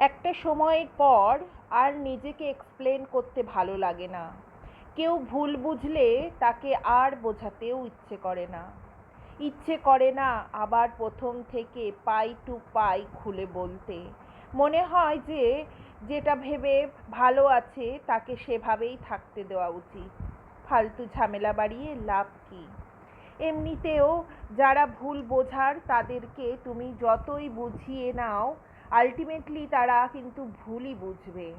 একটা সময়ের পর আর নিজেকে এক্সপ্লেন করতে ভালো লাগে না। কেউ ভুল বুঝলে তাকে আর বোঝাতেও ইচ্ছে করে না। ইচ্ছে করে না আবার প্রথম থেকে পাই টু পাই খুলে বলতে। মনে হয় যে যেটা ভেবে ভালো আছে তাকে সেভাবেই থাকতে দেওয়া উচিত। ফালতু ঝামেলা বাড়িয়ে লাভ কী? এমনিতেও যারা ভুল বোঝার তাদেরকে তুমি যতই বুঝিয়ে নাও আলটিমেটলি তারা কিন্তু ভুলই বুঝবে।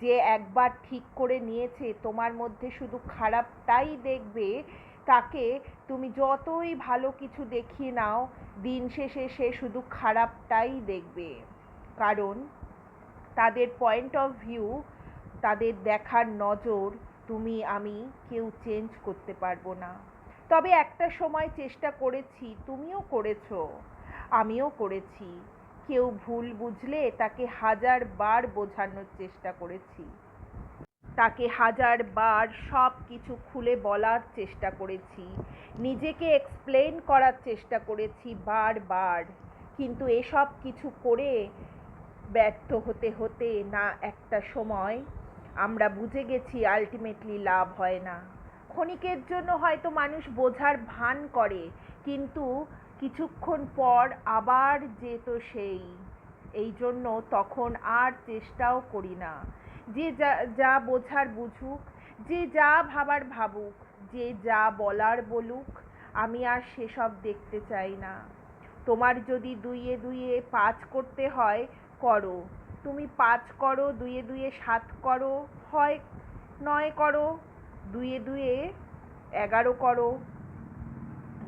যে একবার ঠিক করে নিয়েছে, তোমার মধ্যে শুধু খারাপটাই দেখবে, তাকে তুমি যতই ভালো কিছু দেখিয়ে নাও, দিন শেষে সে শুধু খারাপটাই দেখবে। কারণ তাদের পয়েন্ট অফ ভিউ তাদের দেখার নজর, তুমি, আমি কেউ চেঞ্জ করতে পারব না। তবে একটা সময় চেষ্টা করেছি, তুমিও করেছ, আমিও করেছি। কেউ ভুল বুঝলে তাকে হাজার বার বোঝানোর চেষ্টা করেছি। তাকে হাজার বার সব কিছু খুলে বলার চেষ্টা করেছি। নিজেকে এক্সপ্লেন করার চেষ্টা করেছি বারবার। কিন্তু এসব কিছু করে ব্যর্থ হতে হতে না একটা সময় আমরা বুঝে গেছি আলটিমেটলি লাভ হয় না। ক্ষণিকের জন্য হয়তো মানুষ বোঝার ভান করে, কিন্তু কিছুক্ষণ পর আবার যেত সেই। এই জন্য তখন আর চেষ্টাও করি না। যে যা যা বোঝার বুঝুক, যে যা ভাবার ভাবুক, যে যা বলার বলুক, আমি আর সেসব দেখতে চাই না। তোমার যদি দুইয়ে দুইয়ে পাঁচ করতে হয়, করো। তুমি পাঁচ করো, দুইয়ে দুইয়ে সাত করো, হয় নয় করো, দুইয়ে দুইয়ে এগারো করো।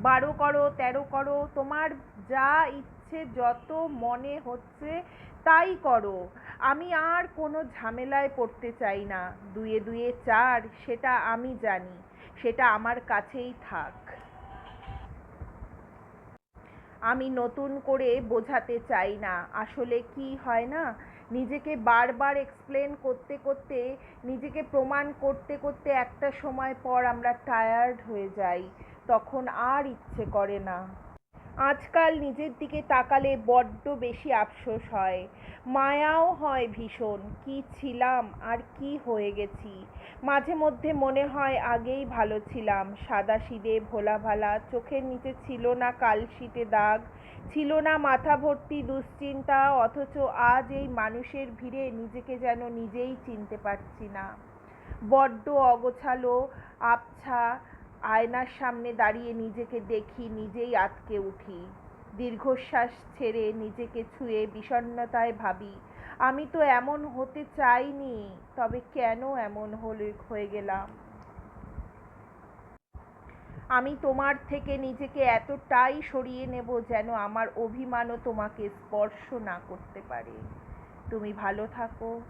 বারো করো, তেরো করো, তোমার যা ইচ্ছে যত মনে হচ্ছে তাই করো। আমি আর কোনো ঝামেলায় পড়তে চাই না। দুয়ে দুয়ে চার, সেটা আমি জানি, সেটা আমার কাছেই থাক। আমি নতুন করে বোঝাতে চাই না। আসলে কি হয় না? নিজেকে বারবার এক্সপ্লেন করতে করতে, নিজেকে প্রমাণ করতে করতে একটা সময় পর আমরা টায়ার্ড হয়ে যাই। তখন আর ইচ্ছে করে না। আজকাল নিজের দিকে তাকালে বড্ড বেশি আফসোস হয়। মায়াও হয় ভীষণ, কি ছিলাম আর কি হয়ে গেছি। মাঝে মধ্যে মনে হয় আগেই ভালো ছিলাম, সাদা সিদে ভোলা ভালা, চোখের নিচে ছিল না কালশিটে দাগ, ছিল না মাথা ভর্তি দুশ্চিন্তা, অথচ আজ এই মানুষের ভিড়ে নিজেকে যেন নিজেই চিনতে পারছি না। বড্ড অগোছালো, আবছা আয়নার সামনে দাঁড়িয়ে নিজেকে দেখি, নিজেই আটকে উঠি। দীর্ঘশ্বাস ছেড়ে নিজেকে ছুঁয়ে বিষণ্ণতায় ভাবি, আমি তো এমন হতে চাইনি, তবে কেন এমন হলে, হয়ে গেলাম। আমি তোমার থেকে নিজেকে এতটাই সরিয়ে নেব যেন আমার অভিমানও তোমাকে স্পর্শ না করতে পারে। তুমি ভালো থাকো,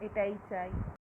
এটাই চাই।